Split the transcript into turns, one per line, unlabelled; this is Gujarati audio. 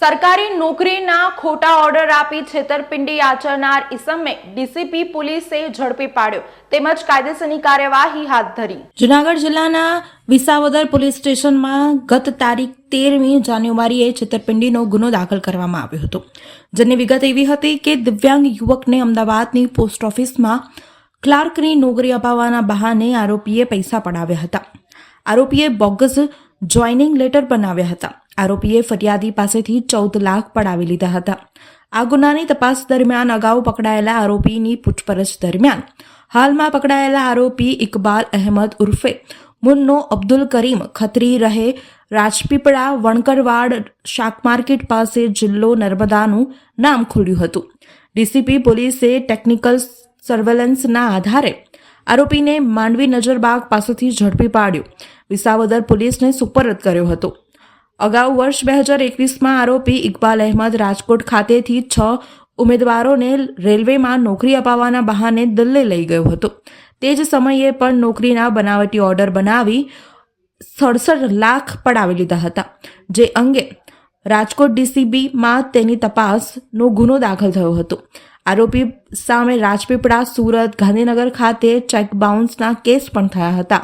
સરકારી નોકરીના ખોટા ઓર્ડર આપી છેતરપિંડી આચરનાર ઇસમે ડીસીપી પોલીસે ઝડપી પાડ્યો. તેમજ કાયદેસરની કાર્યવાહી હાથ ધરી.
જુનાગઢ જિલ્લાના વિસાવદર પોલીસ સ્ટેશનમાં ગત તારીખ તેરમી જાન્યુઆરીએ છેતરપિંડીનો ગુનો દાખલ કરવામાં આવ્યો હતો. જેની વિગત એવી હતી કે દિવ્યાંગ યુવકને અમદાવાદની પોસ્ટ ઓફિસમાં ક્લાર્કની નોકરી અપાવવાના બહાને આરોપીએ પૈસા પડાવ્યા હતા. આરોપીએ બોગસ જોઈનિંગ લેટર બનાવ્યા હતા. આરોપીએ ફરિયાદી પાસેથી ચૌદ લાખ પડાવી લીધા હતા. આ ગુનાની તપાસ દરમિયાન અગાઉ પકડાયેલા આરોપીની પૂછપરછ દરમિયાન હાલમાં પકડાયેલા આરોપી ઇકબાલ અહેમદ ઉર્ફે મુન્નો અબ્દુલ કરીમ ખત્રી રહે રાજપીપળા વણકરવાડ શાક માર્કેટ પાસે જિલ્લો નર્મદાનું નામ ખોલ્યું હતું. ડીસીપી પોલીસે ટેકનિકલ સર્વેલન્સના આધારે આરોપીને માંડવી નજરબાગ પાસેથી ઝડપી પાડ્યો. વિસાવદર પોલીસને સુપરત કર્યો હતો. અગાઉ વર્ષ બે હજાર એકવીસમાં આરોપી ઇકબાલ અહેમદ રાજકોટ ખાતેથી છ ઉમેદવારોને રેલવેમાં નોકરી અપાવવાના બહાને દિલ્હી લઈ ગયો હતો. તે જ સમયે પણ નોકરીના બનાવટી ઓર્ડર બનાવી સડસઠ લાખ પડાવી લીધા હતા, જે અંગે રાજકોટ ડીસીબીમાં તેની તપાસનો ગુનો દાખલ થયો હતો. આરોપી સામે રાજપીપળા સુરત ગાંધીનગર ખાતે ચેક બાઉન્સના કેસ પણ થયા હતા.